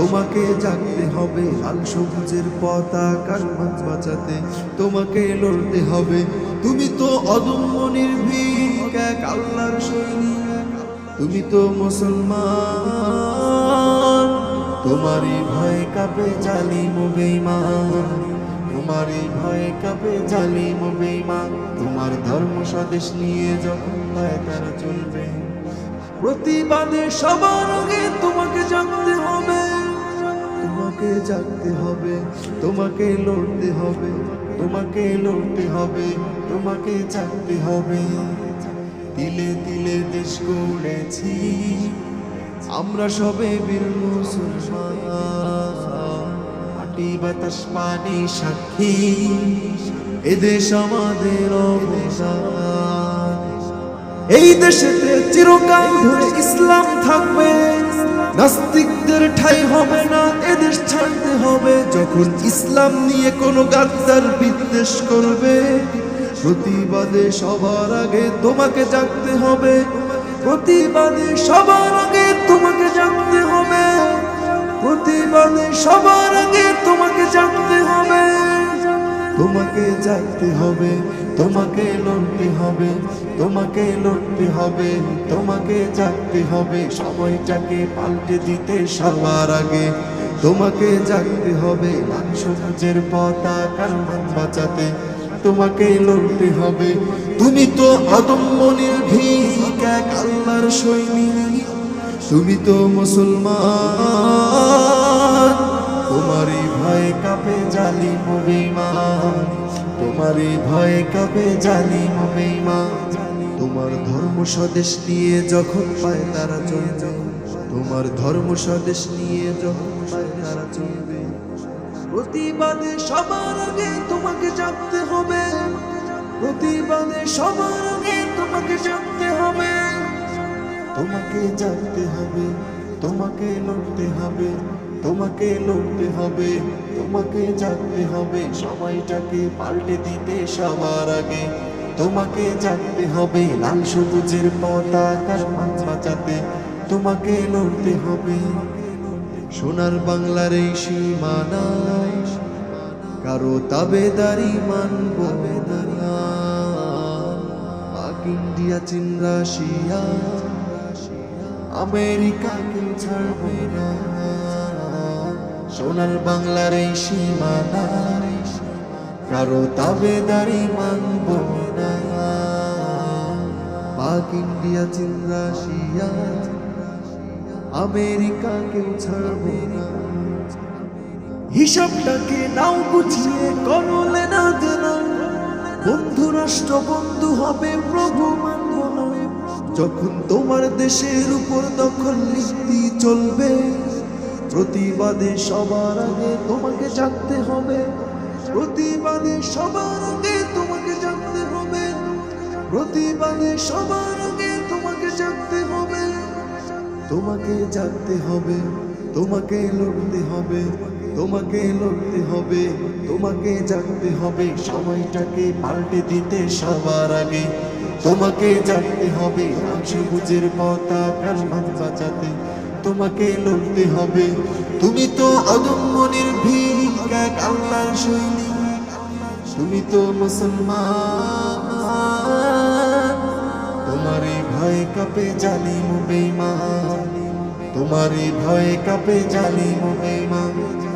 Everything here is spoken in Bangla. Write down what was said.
তোমাকে জাগতে হবে লাল সবুজের পতাকার মাঝ বাঁচাতে। তোমাকে লড়তে হবে। তুমি তো অদম্য নির্ভীক, এক আল্লাহর সৈনিক। তুমি তো মুসলমান। তোমারই ভয় কাপে জালি বেঈমান। তোমারই ভয় কাপে জালি বেঈমান। তোমার ধর্ম স্বদেশ নিয়ে যখন পায় তারা চলবে। প্রতিবাদে সবার আগে তোমাকে জানতে হবে। জানতে হবে, তোমাকে লড়তে হবে, তোমাকে লড়তে হবে, তোমাকে জানতে হবে। তিলে তিলে দেশ গড়েছি, আমরা সবে বীর মুসলমান। মাটি, বাতাস, পানি, সাক্ষী এদেশ আমাদের এই দেশেতে চিরকাল ধরে ইসলাম থাকবে। নাস্তিকদের ঠাই হবে না, এদেশ ছাড়তে হবে। যখন ইসলাম নিয়ে কোনো গাদ্দার বিদ্বেষ করবে, প্রতিবাদে সবার আগে তোমাকে জাগতে হবে। প্রতিবাদে সবার আগে তোমাকে জাগতে হবে। প্রতিবাদে সবার আগে তোমাকে জাগতে হবে। তোমাকে জাগতে হবে, তোমাকে লড়তে হবে, তোমাকে লড়তে হবে, তোমাকে জাগতে হবে। সময়টাকে পাল্টে দিতে সবার আগে তোমাকে জাগতে হবে। লাল সবুজের পতাকার মান বাঁচাতে তোমাকে লড়তে হবে। তুমি তো অদম্য নির্ভীক এক সৈনিক। তুমি তো মুসলমান, তোমারই ভয় কাপে, জালিম বেঈমান তোমারই ভয় কাপে জালিম বেঈমান তোমার ধর্ম স্বদেশ নিয়ে যখন পায় তারা চলবে। তোমার ধর্ম স্বদেশ নিয়ে যখন পায় তারা চলবে। প্রতিবাদে সবার আগে তোমাকে জানতে হবে। প্রতিবাদে সবার আগে তোমাকে জানতে হবে। তোমাকে জানতে হবে, তোমাকে লড়তে হবে। তোমাকে লড়তে হবে, তোমাকে জানতে হবে সময়টাকে পাল্টে দিতে সবার আগে। তোমাকে জানতে হবে, লাল সবুজের পতাকার মান বাঁচাতে। তোমাকে লড়তে হবে, সোনার বাংলার এই সীমানায়। কারও তাবেদারি মানব ইন্ডিয়া, চীন, রাশিয়া। আমেরিকাকে ছাড়ব না। সোনার বাংলার এই সীমানায় কারও তাবেদারি মানব না। পাক ইন্ডিয়া, চীন, রাশিয়া, আমেরিকা কেউ ছাড়ব না। হিসাবটাকে নাও বুঝিয়ে করলে না দেনা বন্ধু রাষ্ট্র, বন্ধু হবে প্রভু যখন তোমার দেশের উপর দখল নীতি চলবে প্রতিবাদে সবার আগে তোমাকে জানতে হবে। প্রতিবাদে সবার আগে তোমাকে জানতে হবে। প্রতিবাদে সবার আগে তোমাকে জানতে হবে। তোমাকে জানতে হবে, তোমাকে লড়তে হবে, তোমাকে লড়তে হবে, তোমাকে জানতে হবে, সময়টাকে পাল্টে দিতে সবার আগে। তোমাকে জানতে হবে পতাকার মান বাঁচাতে। তোমাকে লড়তে হবে। তুমি তো অদম্য নির্ভীক এক আল্লাহর শৈলী। তুমি তো মুসলমান। তোমারই ভয় কাপে জালিম বেঈমান। তোমারই ভয় কাপে জালিম বেঈমান।